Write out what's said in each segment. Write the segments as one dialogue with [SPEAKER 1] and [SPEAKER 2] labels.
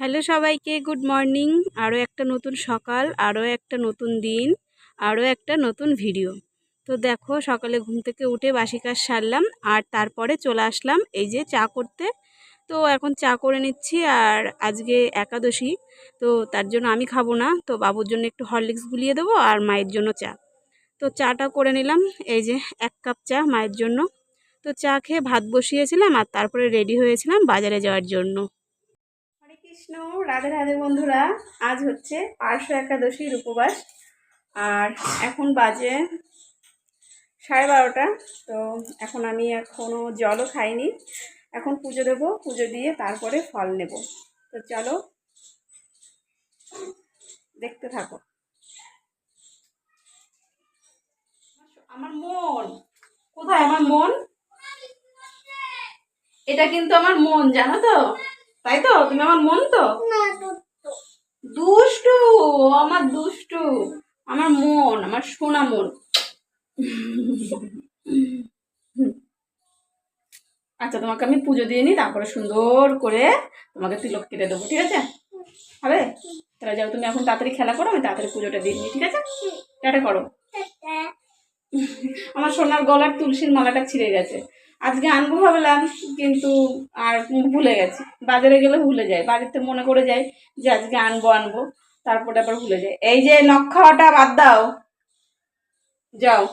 [SPEAKER 1] Hello সবাইকে, good morning. আরও একটা নতুন সকাল, আরও একটা নতুন দিন, আরও একটা নতুন ভিডিও। তো দেখো, সকালে ঘুম থেকে উঠে বাসি কাজ সারলাম, আর তারপরে চলে আসলাম এই যে চা করতে। তো এখন চা করে নিচ্ছি, আর আজকে একাদশী, তো তার জন্য আমি খাব না। তো বাবুর জন্য একটু হরলিক্স গুলিয়ে দেবো, আর মায়ের জন্য চা। তো চাটা করে নিলাম, এই যে এক কাপ চা মায়ের জন্য। তো চা খেয়ে ভাত বসিয়েছিলাম, আর তারপরে রেডি হয়েছিলাম বাজারে যাওয়ার জন্য। কৃষ্ণ রাধে রাধে বন্ধুরা। আজ হচ্ছে পার্শ্ব একাদশীর উপবাস। আর এখন বাজে সাড়ে বারোটা, তো এখন আমি এখনও জলও খাইনি। এখন পুজো দেব, পুজো দিয়ে তারপরে ফল নেব। তো চলো দেখতে থাকো। আমার মন, কোথায় আমার মন? এটা কিন্তু আমার মন, জানো তো? তাই তো? তুমি আমার মন তো? দুষ্টু। আমার দুষ্টু। আমার মন আমার সোনা মন। আচ্ছা তোমাকে আমি পুজো দিয়ে নিই তারপরে সুন্দর করে তোমাকে তিলক কেটে দেবো ঠিক আছে? হবে? তাহলে যাও তুমি এখন তাড়াতাড়ি খেলা করো আমি তাড়াতাড়ি পুজোটা দিয়ে নিই ঠিক আছে? এটা করো। আমার সোনার গলার তুলসীর মালাটা ছিঁড়ে গেছে। আজকে আনব ভাবলাম কিন্তু আর ভুলে গেছি বাজারে গেলে ভুলে যায় বাড়িতে মনে করে যায় যে আজকে আনব আনব তারপরে আবার ভুলে যায় এই যে নখ খাওয়াটা বাদ দাও যাও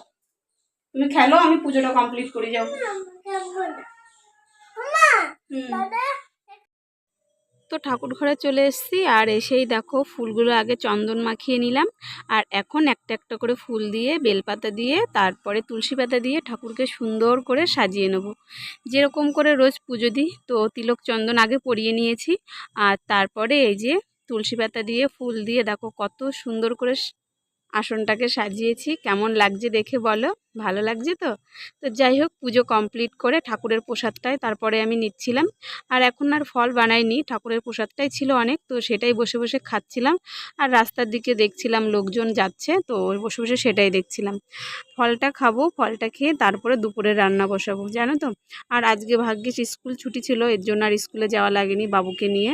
[SPEAKER 1] তুমি খেলো আমি পুজোটা কমপ্লিট করি যাও হুম তো ঠাকুর ঘরে চলে এসেছি আর এসেই দেখো ফুলগুলো আগে চন্দন মাখিয়ে নিলাম। আর এখন একটা একটা করে ফুল দিয়ে, বেলপাতা দিয়ে, তারপরে তুলসী পাতা দিয়ে ঠাকুরকে সুন্দর করে সাজিয়ে নেব। যেরকম করে রোজ পুজো দিই, তো তিলক চন্দন আগে পরিয়ে নিয়েছি। আর তারপরে এই যে তুলসী পাতা দিয়ে ফুল দিয়ে দেখো কত সুন্দর করে আসনটাকে সাজিয়েছি। কেমন লাগছে দেখে বলো? ভালো লাগছে তো? তো যাই হোক, পুজো কমপ্লিট করে ঠাকুরের প্রসাদটাই তারপরে আমি নিচ্ছিলাম। আর এখন আর ফল বানাইনি, ঠাকুরের প্রসাদটাই ছিল অনেক, তো সেটাই বসে বসে খাচ্ছিলাম। আর রাস্তার দিকে দেখছিলাম লোকজন যাচ্ছে, তো বসে বসে সেটাই দেখছিলাম। ফলটা খাব, ফলটা খেয়ে তারপরে দুপুরে রান্না বসাবো, জানো তো? আর আজকে ভাগ্যিস স্কুল ছুটি ছিল, এর জন্য আর স্কুলে যাওয়া লাগেনি বাবুকে নিয়ে।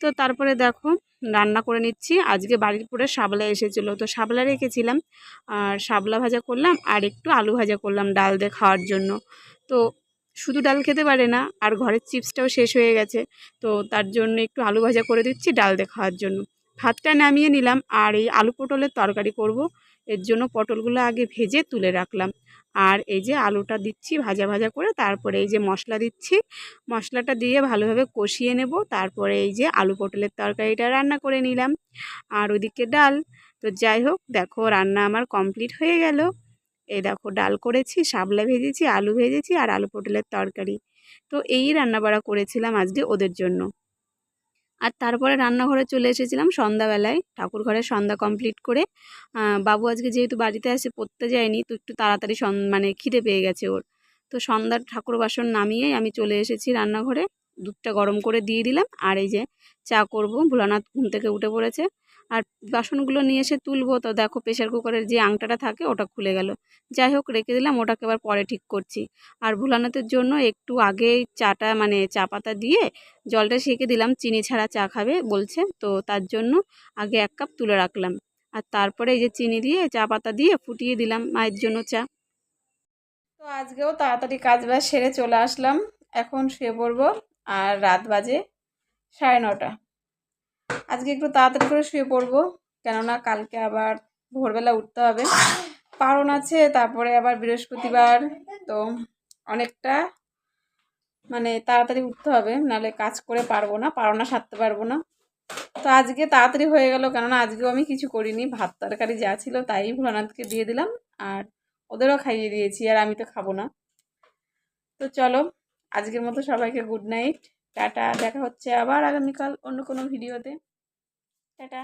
[SPEAKER 1] তো তারপরে দেখো রান্না করে নিচ্ছি। আজকে বাড়ির পরে সাবলা এসেছিল। তো সাবলা রেখেছিলাম, আর সাবলা ভাজা করলাম, আর একটু আলু ভাজা করলাম ডাল দিয়ে খাওয়ার জন্য। তো শুধু ডাল খেতে পারে না, আর ঘরের চিপসটাও শেষ হয়ে গেছে। তো তার জন্য একটু আলু ভাজা করে দিচ্ছি, ডাল দিয়ে খাওয়ার জন্য। ভাতটা নামিয়ে নিলাম, আর এই আলু পটলের তরকারি করব। এর জন্য পটলগুলো আগে ভেজে তুলে রাখলাম। আর এই যে আলুটা দিচ্ছি ভাজা ভাজা করে, তারপরে এই যে মশলা দিচ্ছি, মশলাটা দিয়ে ভালোভাবে কষিয়ে নেব। তারপরে এই যে আলু পটলের তরকারিটা রান্না করে নিলাম। আর ওদিকে ডাল। তো যাই হোক, দেখো রান্না আমার কমপ্লিট হয়ে গেল। এই দেখো ডাল করেছি শাবলা ভেজেছি, আলু ভেজেছি আর আলু পটলের তরকারি। তো এই রান্না বাড়া করেছিলাম আজকে ওদের জন্য। আর তারপরে রান্নাঘরে চলে এসেছিলাম সন্ধ্যাবেলায়। ঠাকুর ঘরে সন্ধ্যা কমপ্লিট করে বাবু আজকে যেহেতু বাড়িতে আসে পড়তে যায়নি, তো একটু তাড়াতাড়ি মানে খিদে পেয়ে গেছে ওর। তো সন্ধ্যার ঠাকুর বাসন নামিয়ে আমি চলে এসেছি রান্নাঘরে। দুধটা গরম করে দিয়ে দিলাম। আর এই যে চা করব, ভোলানাথ ঘুম থেকে উঠে পড়েছে। আর বাসনগুলো নিয়ে এসে তুলবো, তো দেখো প্রেশার কুকারের যে আংটাটা থাকে ওটা খুলে গেল। যাই হোক, রেখে দিলাম, ওটাকে আবার পরে ঠিক করছি। আর ভোলানাথের জন্য একটু আগে চাটা মানে চা পাতা দিয়ে জলটা সেঁকে দিলাম, চিনি ছাড়া চা খাবে বলছে, তো তার জন্য আগে এক কাপ তুলে রাখলাম। আর তারপরে এই যে চিনি দিয়ে চা পাতা দিয়ে ফুটিয়ে দিলাম মায়ের জন্য চা। তো আজকেও তাড়াতাড়ি কাজ বাজ সেরে চলে আসলাম। এখন শুয়ে পড়ব, আর রাত বাজে সাড়ে নটা। আজকে একটু তাড়াতাড়ি করে শুয়ে পড়ব। কেননা কালকে আবার ভোরবেলা উঠতে হবে। পারণ আছে, তারপরে আবার বৃহস্পতিবার। তো অনেকটা মানে তাড়াতাড়ি উঠতে হবে, নাহলে কাজ করে পারব না পারোনা সারতে পারব না। তো আজকে তাড়াতাড়ি হয়ে গেল, কেননা আজকেও আমি কিছু করিনি। ভাত তরকারি যা ছিল তাই ভোলানাথকে দিয়ে দিলাম, আর ওদেরও খাইয়ে দিয়েছি, আর আমি তো খাব না। তো চলো, আজকের মতো সবাইকে গুড নাইট। টাটা দেখা হচ্ছে আবার আগামীকাল অন্য কোনো ভিডিওতে। টাটা।